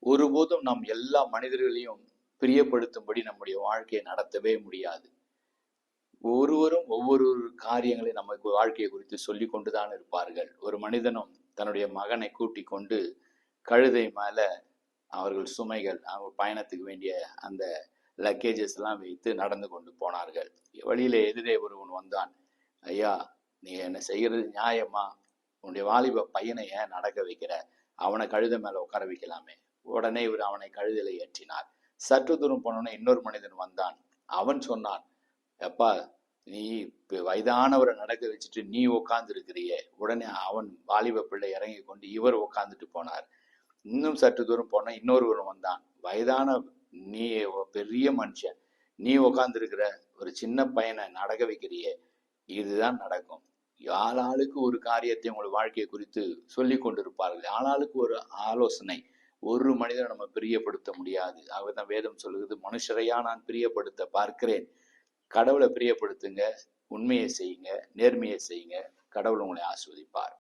ஒருபோதும் நாம் எல்லா மனிதர்களையும் பிரியப்படுத்தும்படி நம்முடைய வாழ்க்கையை நடத்தவே முடியாது. ஒருவரும் ஒவ்வொரு காரியங்களை நமக்கு வாழ்க்கையை குறித்து சொல்லி கொண்டுதான் இருப்பார்கள். ஒரு மனிதனும் தன்னுடைய மகனை கூட்டி கொண்டு கழுதை மேல அவர்கள் சுமைகள் அவங்க பயணத்துக்கு வேண்டிய அந்த லக்கேஜஸ் எல்லாம் வைத்து நடந்து கொண்டு போனார்கள். வழியில எதிரே ஒருவன் வந்தான். ஐயா நீ என்ன செய்கிறது நியாயமா? உன்னுடைய வாலிப பையனை ஏன் நடக்க வைக்கிற? அவனை கழுத மேல உட்கார வைக்கலாமே. உடனே இவர் அவனை கழுதலை ஏற்றினார். சற்று தூரம் போனோடனே இன்னொரு மனிதன் வந்தான். அவன் சொன்னான் எப்பா நீ இப்போ வயதானவரை நடக்க வச்சுட்டு நீ உட்கார்ந்து இருக்கிறியே உடனே அவன் வாலிப பிள்ளை இறங்கி கொண்டு இவர் உட்காந்துட்டு போனார். இன்னும் சற்று தூரம் போனால் இன்னொருவரும் வந்தான். வயதான நீ பெரிய மனுஷன். நீ உட்காந்துருக்கிற ஒரு சின்ன பையனை நடக்க வைக்கிறியே. இதுதான் நடக்கும். ஆளாளுக்கு ஒரு காரியத்தை உங்கள் வாழ்க்கையை குறித்து சொல்லி கொண்டிருப்பார்கள். ஆளாளுக்கு ஒரு ஆலோசனை. ஒரு மனிதனை நம்ம பிரியப்படுத்த முடியாது. தான் வேதம் சொல்லுகிறது மனுஷரையா நான் பிரியப்படுத்த பார்க்கிறேன். கடவுளை பிரியப்படுத்துங்க உண்மையை செய்யுங்க நேர்மையை செய்யுங்க கடவுள் உங்களை ஆஸ்வதிப்பார்